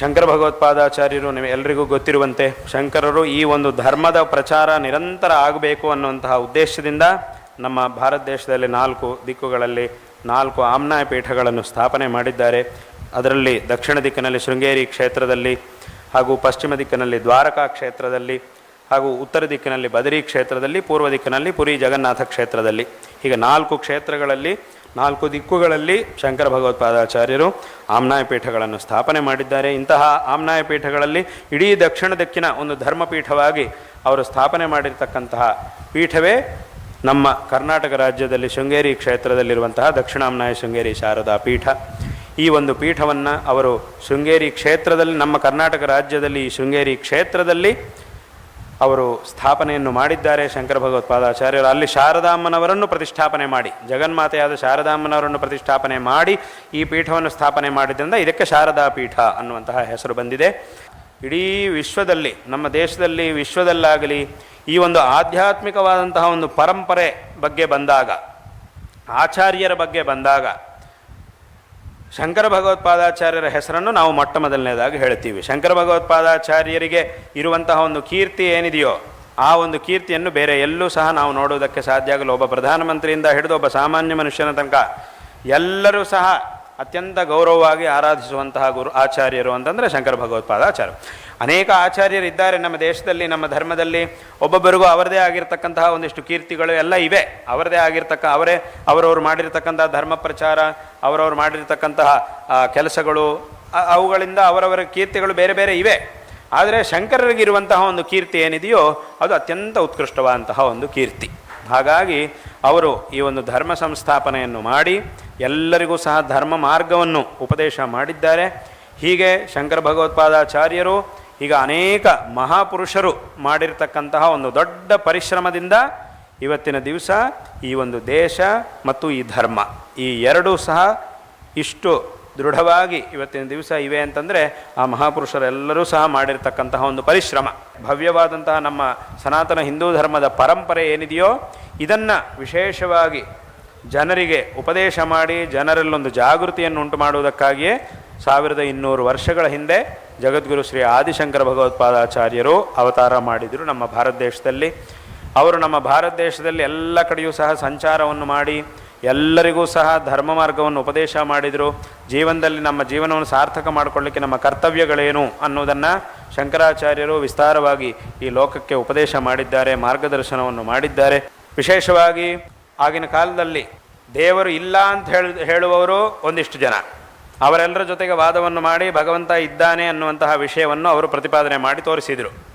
ಶಂಕರ ಭಗವತ್ಪಾದಾಚಾರ್ಯರು ನಿಮಗೆ ಎಲ್ರಿಗೂ ಗೊತ್ತಿರುವಂತೆ ಶಂಕರರು ಈ ಒಂದು ಧರ್ಮದ ಪ್ರಚಾರ ನಿರಂತರ ಆಗಬೇಕು ಅನ್ನುವಂತಹ ಉದ್ದೇಶದಿಂದ ನಮ್ಮ ಭಾರತ ದೇಶದಲ್ಲಿ ನಾಲ್ಕು ದಿಕ್ಕುಗಳಲ್ಲಿ ನಾಲ್ಕು ಆಮ್ನಾಯ ಪೀಠಗಳನ್ನು ಸ್ಥಾಪನೆ ಮಾಡಿದ್ದಾರೆ. ಅದರಲ್ಲಿ ದಕ್ಷಿಣ ದಿಕ್ಕಿನಲ್ಲಿ ಶೃಂಗೇರಿ ಕ್ಷೇತ್ರದಲ್ಲಿ ಹಾಗೂ ಪಶ್ಚಿಮ ದಿಕ್ಕಿನಲ್ಲಿ ದ್ವಾರಕಾ ಕ್ಷೇತ್ರದಲ್ಲಿ ಹಾಗೂ ಉತ್ತರ ದಿಕ್ಕಿನಲ್ಲಿ ಬದರಿ ಕ್ಷೇತ್ರದಲ್ಲಿ, ಪೂರ್ವ ದಿಕ್ಕಿನಲ್ಲಿ ಪುರಿ ಜಗನ್ನಾಥ ಕ್ಷೇತ್ರದಲ್ಲಿ. ಹೀಗೆ ನಾಲ್ಕು ಕ್ಷೇತ್ರಗಳಲ್ಲಿ ನಾಲ್ಕು ದಿಕ್ಕುಗಳಲ್ಲಿ ಶಂಕರ ಭಗವತ್ಪಾದಾಚಾರ್ಯರು ಆಮ್ನಾಯ ಪೀಠಗಳನ್ನು ಸ್ಥಾಪನೆ ಮಾಡಿದ್ದಾರೆ. ಇಂತಹ ಆಮ್ನಾಯ ಪೀಠಗಳಲ್ಲಿ ಇಡೀ ದಕ್ಷಿಣ ದಿಕ್ಕಿನ ಒಂದು ಧರ್ಮಪೀಠವಾಗಿ ಅವರು ಸ್ಥಾಪನೆ ಮಾಡಿರ್ತಕ್ಕಂತಹ ಪೀಠವೇ ನಮ್ಮ ಕರ್ನಾಟಕ ರಾಜ್ಯದಲ್ಲಿ ಶೃಂಗೇರಿ ಕ್ಷೇತ್ರದಲ್ಲಿರುವಂತಹ ದಕ್ಷಿಣಾಮ್ನಾಯ ಶೃಂಗೇರಿ ಶಾರದಾ ಪೀಠ. ಈ ಒಂದು ಪೀಠವನ್ನು ಅವರು ಶೃಂಗೇರಿ ಕ್ಷೇತ್ರದಲ್ಲಿ ನಮ್ಮ ಕರ್ನಾಟಕ ರಾಜ್ಯದಲ್ಲಿ ಈ ಶೃಂಗೇರಿ ಕ್ಷೇತ್ರದಲ್ಲಿ ಅವರು ಸ್ಥಾಪನೆಯನ್ನು ಮಾಡಿದ್ದಾರೆ ಶಂಕರ ಭಗವತ್ಪಾದಾಚಾರ್ಯರು ಅಲ್ಲಿ ಶಾರದಾಮ್ಮನವರನ್ನು ಪ್ರತಿಷ್ಠಾಪನೆ ಮಾಡಿ, ಜಗನ್ಮಾತೆಯಾದ ಶಾರದಾಮ್ಮನವರನ್ನು ಪ್ರತಿಷ್ಠಾಪನೆ ಮಾಡಿ ಈ ಪೀಠವನ್ನು ಸ್ಥಾಪನೆ ಮಾಡಿದ್ದರಿಂದ ಇದಕ್ಕೆ ಶಾರದಾ ಪೀಠ ಅನ್ನುವಂತಹ ಹೆಸರು ಬಂದಿದೆ. ಇಡೀ ವಿಶ್ವದಲ್ಲಿ, ನಮ್ಮ ದೇಶದಲ್ಲಿ ವಿಶ್ವದಲ್ಲಾಗಲಿ ಈ ಒಂದು ಆಧ್ಯಾತ್ಮಿಕವಾದಂತಹ ಒಂದು ಪರಂಪರೆ ಬಗ್ಗೆ ಬಂದಾಗ, ಆಚಾರ್ಯರ ಬಗ್ಗೆ ಬಂದಾಗ ಶಂಕರ ಭಗವತ್ಪಾದಾಚಾರ್ಯರ ಹೆಸರನ್ನು ನಾವು ಮೊಟ್ಟ ಮೊದಲನೇದಾಗಿ ಹೇಳ್ತೀವಿ. ಶಂಕರ ಭಗವತ್ಪಾದಾಚಾರ್ಯರಿಗೆ ಇರುವಂತಹ ಒಂದು ಕೀರ್ತಿ ಏನಿದೆಯೋ, ಆ ಒಂದು ಕೀರ್ತಿಯನ್ನು ಬೇರೆ ಎಲ್ಲೂ ಸಹ ನಾವು ನೋಡುವುದಕ್ಕೆ ಸಾಧ್ಯ ಆಗಲು ಒಬ್ಬ ಪ್ರಧಾನಮಂತ್ರಿಯಿಂದ ಹಿಡಿದು ಒಬ್ಬ ಸಾಮಾನ್ಯ ಮನುಷ್ಯನ ತನಕ ಎಲ್ಲರೂ ಸಹ ಅತ್ಯಂತ ಗೌರವವಾಗಿ ಆರಾಧಿಸುವಂತಹ ಗುರು ಆಚಾರ್ಯರು ಅಂತಂದರೆ ಶಂಕರ ಭಗವತ್ಪಾದಾಚಾರ್ಯ ಅನೇಕ ಆಚಾರ್ಯರಿದ್ದಾರೆ ನಮ್ಮ ದೇಶದಲ್ಲಿ, ನಮ್ಮ ಧರ್ಮದಲ್ಲಿ. ಒಬ್ಬೊಬ್ಬರಿಗೂ ಅವರದೇ ಆಗಿರ್ತಕ್ಕಂತಹ ಒಂದಿಷ್ಟು ಕೀರ್ತಿಗಳು ಎಲ್ಲ ಇವೆ. ಅವರದೇ ಆಗಿರ್ತಕ್ಕ, ಅವರೇ, ಅವರವರು ಮಾಡಿರ್ತಕ್ಕಂತಹ ಧರ್ಮ ಪ್ರಚಾರ, ಅವರವರು ಮಾಡಿರ್ತಕ್ಕಂತಹ ಕೆಲಸಗಳು ಅವುಗಳಿಂದ ಅವರವರ ಕೀರ್ತಿಗಳು ಬೇರೆ ಬೇರೆ ಇವೆ. ಆದರೆ ಶಂಕರರಿಗಿರುವಂತಹ ಒಂದು ಕೀರ್ತಿ ಏನಿದೆಯೋ, ಅದು ಅತ್ಯಂತ ಉತ್ಕೃಷ್ಟವಾದಂತಹ ಒಂದು ಕೀರ್ತಿ. ಹಾಗಾಗಿ ಅವರು ಈ ಒಂದು ಧರ್ಮ ಸಂಸ್ಥಾಪನೆಯನ್ನು ಮಾಡಿ, ಎಲ್ಲರಿಗೂ ಸಹ ಧರ್ಮ ಮಾರ್ಗವನ್ನು ಉಪದೇಶ ಮಾಡಿದ್ದಾರೆ. ಹೀಗೆ ಶಂಕರ ಭಗವತ್ಪಾದಾಚಾರ್ಯರು ಈಗ ಅನೇಕ ಮಹಾಪುರುಷರು ಮಾಡಿರ್ತಕ್ಕಂತಹ ಒಂದು ದೊಡ್ಡ ಪರಿಶ್ರಮದಿಂದ ಇವತ್ತಿನ ದಿವಸ ಈ ಒಂದು ದೇಶ ಮತ್ತು ಈ ಧರ್ಮ, ಈ ಎರಡೂ ಸಹ ಇಷ್ಟು ದೃಢವಾಗಿ ಇವತ್ತಿನ ದಿವಸ ಇವೆ ಅಂತಂದರೆ ಆ ಮಹಾಪುರುಷರೆಲ್ಲರೂ ಸಹ ಮಾಡಿರ್ತಕ್ಕಂತಹ ಒಂದು ಪರಿಶ್ರಮ. ಭವ್ಯವಾದಂತಹ ನಮ್ಮ ಸನಾತನ ಹಿಂದೂ ಧರ್ಮದ ಪರಂಪರೆ ಏನಿದೆಯೋ ಇದನ್ನು ವಿಶೇಷವಾಗಿ ಜನರಿಗೆ ಉಪದೇಶ ಮಾಡಿ ಜನರಲ್ಲೊಂದು ಜಾಗೃತಿಯನ್ನು ಉಂಟು ಮಾಡುವುದಕ್ಕಾಗಿಯೇ ಸಾವಿರದ ಇನ್ನೂರು ವರ್ಷಗಳ ಹಿಂದೆ ಜಗದ್ಗುರು ಶ್ರೀ ಆದಿಶಂಕರ ಭಗವತ್ಪಾದಾಚಾರ್ಯರು ಅವತಾರ ಮಾಡಿದರು ನಮ್ಮ ಭಾರತ ದೇಶದಲ್ಲಿ. ಅವರು ನಮ್ಮ ಭಾರತ ದೇಶದಲ್ಲಿ ಎಲ್ಲ ಕಡೆಯೂ ಸಹ ಸಂಚಾರವನ್ನು ಮಾಡಿ, ಎಲ್ಲರಿಗೂ ಸಹ ಧರ್ಮ ಮಾರ್ಗವನ್ನು ಉಪದೇಶ ಮಾಡಿದರು. ಜೀವನದಲ್ಲಿ ನಮ್ಮ ಜೀವನವನ್ನು ಸಾರ್ಥಕ ಮಾಡಿಕೊಳ್ಳಿಕ್ಕೆ ನಮ್ಮ ಕರ್ತವ್ಯಗಳೇನು ಅನ್ನೋದನ್ನು ಶಂಕರಾಚಾರ್ಯರು ವಿಸ್ತಾರವಾಗಿ ಈ ಲೋಕಕ್ಕೆ ಉಪದೇಶ ಮಾಡಿದ್ದಾರೆ, ಮಾರ್ಗದರ್ಶನವನ್ನು ಮಾಡಿದ್ದಾರೆ. ವಿಶೇಷವಾಗಿ ಆಗಿನ ಕಾಲದಲ್ಲಿ ದೇವರು ಇಲ್ಲ ಅಂತ ಹೇಳಿ, ಹೇಳುವವರು ಒಂದಿಷ್ಟು ಜನ. ಅವರೆಲ್ಲರ ಜೊತೆಗೆ ವಾದವನ್ನು ಮಾಡಿ ಭಗವಂತ ಇದ್ದಾನೆ ಅನ್ನುವಂತಹ ವಿಷಯವನ್ನು ಅವರು ಪ್ರತಿಪಾದನೆ ಮಾಡಿ ತೋರಿಸಿದರು.